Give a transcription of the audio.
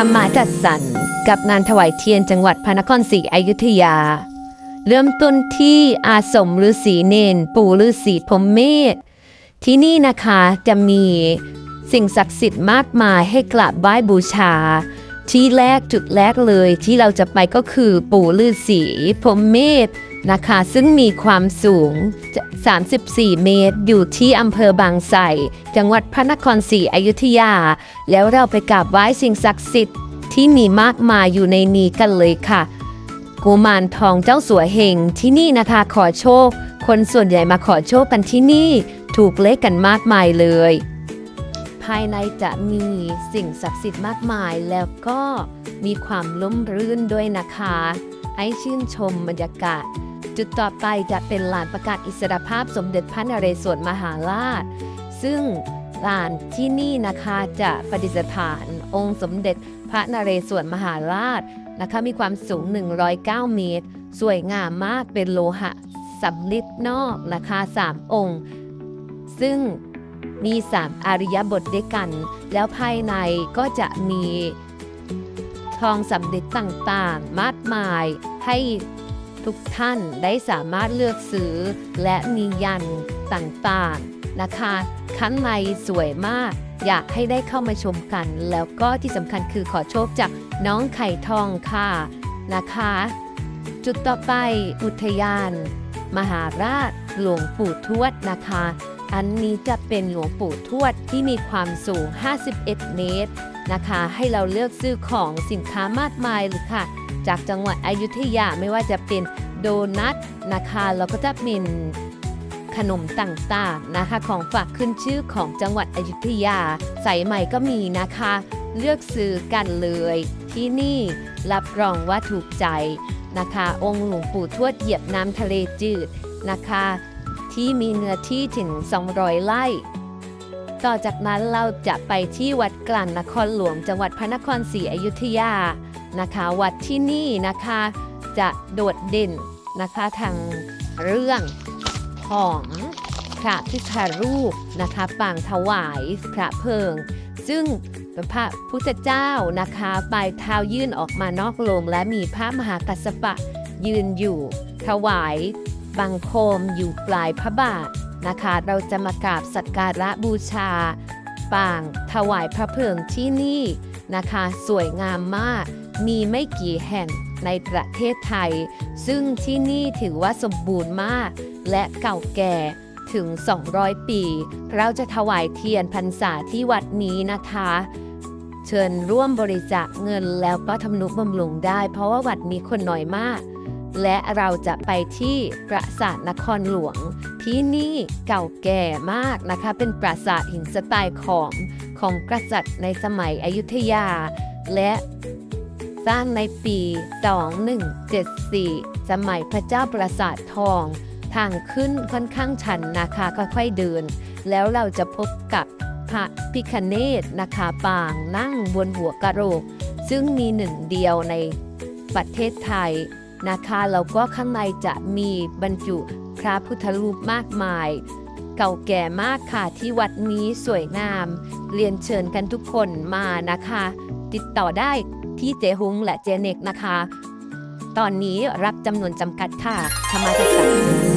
รรมาจัดสรรกับงานถวายเทียนจังหวัดพระนครศรีอยุธยา เริ่มต้นที่อาสมฤาษีเนน ปู่ฤาษีพรมเมธที่นี่นะคะจะมีสิ่งศักดิ์สิทธิ์มากมายให้กราบไหว้บูชา ที่แรกจุดแรกเลยที่เราจะไปก็คือปู่ฤาษีพรมเมธ นะคะ ซึ่งมีความสูง 34 เมตร อยู่ที่อำเภอบางไทรจังหวัดพระนครศรีอยุธยา แล้วเราไปกราบไหว้สิ่งศักดิ์สิทธิ์ที่มีมากมายอยู่ในนี้กันเลยค่ะกุมารทองเจ้าสัวเฮงที่นี่นะคะขอโชค คนส่วนใหญ่มาขอโชคกันที่นี่ถูกเลขกันมากมายเลย ภายในจะมีสิ่งศักดิ์สิทธิ์มากมายแล้วก็มีความล้มรื่นด้วยนะคะ ให้ชื่นชมบรรยากาศ จุดต่อไปจะเป็นลานประกาศอิสรภาพสมเด็จพระนเรศวรมหาราช ซึ่งลานที่นี่นะคะจะประดิษฐานองค์สมเด็จพระนเรศวรมหาราชนะคะมีความสูง 109 เมตร สวยงามมากเป็นโลหะสำลิดนอกนะคะ 3 องค์ ซึ่งมี 3 อริยบทด้วยกัน แล้วภายในก็จะมีทองสำลิดต่างๆ มากมายให้ ทุกท่านได้สามารถเลือกซื้อและมียันต่างๆนะคะข้างในสวยมาก อยากให้ได้เข้ามาชมกัน แล้วก็ที่สำคัญคือขอโชคจากน้องไข่ทองค่ะนะคะ จุดต่อไปอุทยาน มหาราชหลวงปู่ทวดนะคะ อันนี้จะเป็นหลวงปู่ทวดที่มีความสูง 51 เมตรนะคะ ให้เราเลือกซื้อของสินค้ามากมายเลยค่ะ จากจังหวัดอยุธยาไม่ว่าจะเป็นโดนัทนะคะแล้วก็จะเป็นขนมต่างๆนะคะ ของฝากขึ้นชื่อของจังหวัดอยุธยาสายใหม่ก็มีนะคะ เลือกซื้อกันเลยที่นี่รับรองว่าถูกใจนะคะ องค์หลวงปู่ทวดเหยียบน้ำทะเลจืดนะคะ ที่มีเนื้อที่ถึง 200 ไร่ ต่อจากนั้นเราจะไปที่วัดกลางนครหลวงจังหวัดพระนครศรีอยุธยา นะคะวัดที่นี่นะคะจะโดดเด่นนะคะทางเรื่องของพระพิฆรูปนะคะปางถวายพระเพลิง ซึ่งพระพุทธเจ้านะคะปลายเท้ายื่นออกมานอกโลงและมีพระมหากัสสปะยืนอยู่ ถวายบังคมอยู่ปลายพระบาทนะคะ เราจะมากราบสักการะบูชาปางถวายพระเพลิงที่นี่นะคะ สวยงามมาก มีไม่กี่แห่งในประเทศไทย ซึ่งที่นี่ถือว่าสมบูรณ์มาก และเก่าแก่ถึง 200 ปี เราจะถวายเทียนพรรษาที่วัดนี้นะคะ เชิญร่วมบริจาคเงินแล้วก็ทำนุบำรุงได้ เพราะว่าวัดนี้คนน้อยมาก และเราจะไปที่ปราสาทนครหลวง ที่นี่เก่าแก่มากนะคะ เป็นปราสาทหินสไตล์ของของกษัตริย์ในสมัยอยุธยา และ สร้างในปี 2174 สมัยพระเจ้าปราสาททอง ทางขึ้นค่อนข้างชันนะคะค่อยๆเดิน แล้วเราจะพบกับพระพิคเนตนะคะปางนั่งบนหัวกะโหลก ซึ่งมีหนึ่งเดียวในประเทศไทยนะคะแล้วก็ข้างในจะมีบรรจุพระพุทธรูปมากมาย เก่าแก่มากค่ะที่วัดนี้สวยงาม เรียนเชิญกันทุกคนมานะคะ ติดต่อได้ พี่เจฮุงและเจเน็กนะคะ ตอนนี้รับจำนวนจำกัดค่ะธรรมาจัดสรร